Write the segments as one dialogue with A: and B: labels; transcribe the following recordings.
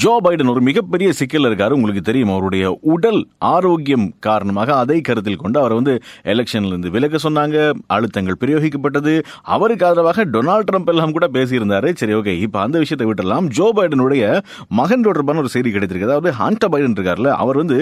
A: Joe Biden ஒரு மிகப்பெரிய சிக்கல் இருக்காரு. உங்களுக்கு தெரியும் அவருடைய உடல் ஆரோக்கியம் காரணமாக அதை கருத்தில் கொண்டு அவர் வந்து எலெக்ஷன்ல இருந்து விலக சொன்னாங்க. அழுத்தங்கள் பிரயோகிக்கப்பட்டது. அவருக்கு ஆதரவாக டொனால்ட் ட்ரம்ப் எல்லாம் கூட பேசியிருந்தாரு. சரி ஓகே. இப்போ அந்த விஷயத்தை விட்டுலாம் ஜோ பைடனுடைய மகன் தொடர்பான ஒரு செய்தி கிடைத்திருக்கு. அதாவது ஹண்டர் பைடன் இருக்கார்ல அவர் வந்து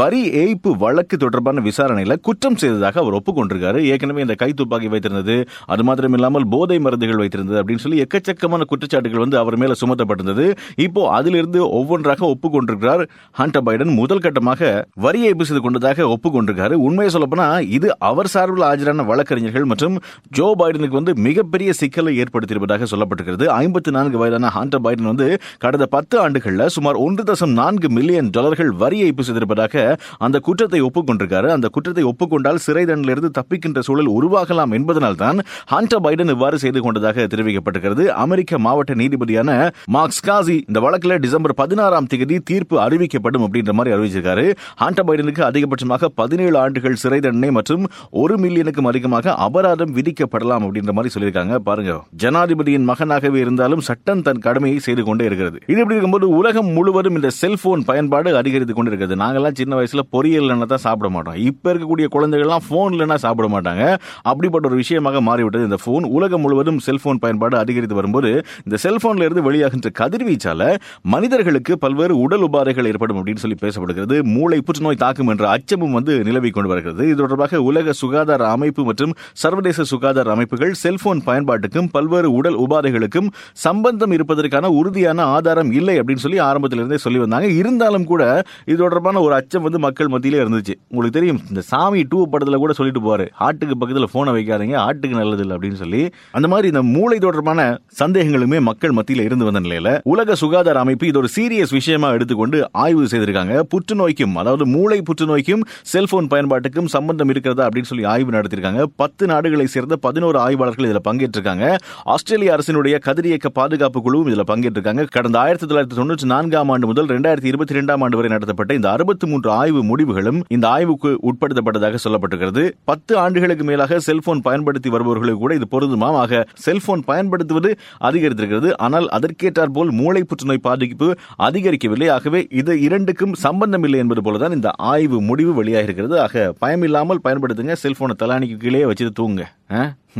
A: வரி ஏய்ப்பு வழக்கு தொடர்பான விசாரணையில குற்றம் செய்ததாக அவர் ஒப்புக்கொண்டிருக்காரு. ஏற்கனவே இந்த கை துப்பாக்கி வைத்திருந்தது. அது மாத்திரம் இல்லாமல் போதை மருந்துகள் வைத்திருந்தது அப்படின்னு சொல்லி எக்கச்சக்கமான குற்றச்சாட்டுகள் வந்து அவர் மேல சுமத்தப்பட்டிருந்தது. இப்போ அதிலிருந்து ஒவ்வொன்றாக ஒப்புக்கொண்டிருக்கிறார். ஹண்டர் பைடன் முதல் கட்டமாக வரி ஏய்ப்பு செய்து கொண்டதாக ஒப்புக்கொண்டிருக்காரு உண்மையை சொல்லப்போனா இது அவர் சார்பில் ஆஜரான வழக்கறிஞர்கள் மற்றும் ஜோ பைடனுக்கு வந்து மிகப்பெரிய சிக்கலை ஏற்படுத்தியிருப்பதாக சொல்லப்பட்டிருக்கிறது. ஐம்பத்தி நான்கு வயதான ஹண்டர் பைடன் வந்து கடந்த பத்து ஆண்டுகளில் சுமார் ஒன்று தசம் நான்கு மில்லியன் டாலர்கள் வரி ஏய்ப்பு செய்திருப்பதாக அந்த குற்றத்தை ஒப்புக்கொண்டிருக்காரு. அந்த குற்றத்தை ஒப்புக்கொண்டால் சிறை தண்டனிலிருந்து தப்பிக்கின்ற சூழல் உருவாகலாம் என்பதனால் தான் ஹண்டர் பைடன் இவ்வாறு செய்து கொண்டதாக தெரிவிக்கப்பட்டிருக்கிறது. அமெரிக்க மாவட்ட நீதிபதியான மார்க் காசி இந்த வழக்கில் டிசம்பர் பதினாறாம் தேதி தீர்ப்பு அறிவிக்கப்படும் அப்படின்ற மாதிரி அறிவிச்சிருக்காரு. ஹண்டர் பைடனுக்கு அதிகபட்சமாக பதினேழு ஆண்டுகள் சிறை தண்டனை மற்றும் ஒரு மில்லியனுக்கும் அதிகமாக அபராதம் விதிக்கப்படலாம் அப்படின்ற மாதிரி சொல்லியிருக்காங்க. பாருங்க ஜனாதிபதியின் மகனாகவே இருந்தாலும் சட்டம் தன் கடமையை செய்து கொண்டே இருக்கிறது. இது இப்படி இருக்கும்போது உலகம் முழுவதும் இந்த செல்போன் பயன்பாடு அதிகரித்து கொண்டு இருக்கிறது நாங்கெல்லாம் சின்ன வயசுல பொரியல் தான் சாப்பிட மாட்டோம். இப்ப இருக்கக்கூடிய குழந்தைகள்லாம் போன் இல்லைன்னா சாப்பிட மாட்டாங்க. அப்படிப்பட்ட ஒரு விஷயமாக மாறிவிட்டது. இந்த போன் உலகம் முழுவதும் செல்போன் பயன்பாடு அதிகரித்து வரும்போது இந்த செல்போன்ல இருந்து வெளியாகின்ற கதிர்வீச்சால மனித மனிதர்களுக்கு பல்வேறு உடல் உபாதைகள் ஏற்படும் அப்படின்னு சொல்லி பேசப்படுகிறது. மூளை புற்றுநோய் தாக்கும் என்ற அச்சமும் வந்து நிலவி கொண்டு வருகிறது. இது தொடர்பாக உலக சுகாதார அமைப்பு மற்றும் சர்வதேச சுகாதார அமைப்புகள் செல்போன் பயன்பாட்டுக்கும் பல்வேறு உடல் உபாதைகளுக்கும் சம்பந்தம் இருப்பதற்கான உறுதியான ஆதாரம் இல்லை அப்படின்னு சொல்லி ஆரம்பத்திலிருந்தே சொல்லி வந்தாங்க. இருந்தாலும் கூட இது தொடர்பான ஒரு அச்சம் வந்து மக்கள் மத்தியிலே இருந்துச்சு. உங்களுக்கு தெரியும் இந்த சாமி டூ படத்தில் கூட சொல்லிட்டு போவார். ஆட்டுக்கு பக்கத்தில் போனை வைக்காதீங்க ஆட்டுக்கு நல்லது இல்லை அப்படின்னு சொல்லி. அந்த மாதிரி இந்த மூளை தொடர்பான சந்தேகங்களுமே மக்கள் மத்தியில் இருந்து வந்த நிலையில் உலக சுகாதார அமைப்பு இது ஒரு சீரியஸ் விஷயமா எடுத்துக்கொண்டு ஆய்வு செய்திருக்காங்க. புற்றுநோய்க்கும் அதாவது மூளை புற்றுநோய்க்கும் செல்போன் பயன்பாட்டுக்கும் சம்பந்தம் இருக்கிறதா அப்படின்னு சொல்லி ஆய்வு நடத்திருக்காங்க. பத்து நாடுகளை சேர்ந்த பதினோரு ஆய்வாளர்கள் இதில் பங்கேற்றிருக்காங்க. ஆஸ்திரேலிய அரசினுடைய கதிரியக்க பாதுகாப்பு குழுவும் இதில் பங்கேற்றிருக்காங்க. கடந்த ஆயிரத்தி தொள்ளாயிரத்தி தொண்ணூற்றி நான்காம் ஆண்டு முதல் ரெண்டாயிரத்தி இருபத்தி ரெண்டாம் ஆண்டு வரை நடத்தப்பட்ட இந்த அறுபத்தி மூன்று ஆய்வு முடிவுகளும் இந்த ஆய்வுக்கு உட்படுத்தப்பட்டதாக சொல்லப்பட்டிருக்கிறது. பத்து ஆண்டுகளுக்கு மேலாக செல்போன் பயன்படுத்தி வருபவர்களுக்கு கூட இது பொருந்துமாம். ஆக செல்போன் பயன்படுத்துவது அதிகரித்திருக்கிறது. ஆனால் அதற்கேற்றார் போல் மூளை புற்றுநோய் பாதிப்பு அதிகரிக்கவில்லை. ஆகவே இது இரண்டுக்கும் சம்பந்தம் இல்லை என்பது போலதான் இந்த ஆய்வு முடிவு வெளியாகிருக்கிறது ஆக பயமில்லாமல் பயன்படுத்துங்க. செல்போனை தலானிக்கு கீழே வச்சுட்டு தூங்க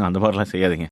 A: அந்த மாதிரிலாம் செய்யாதீங்க.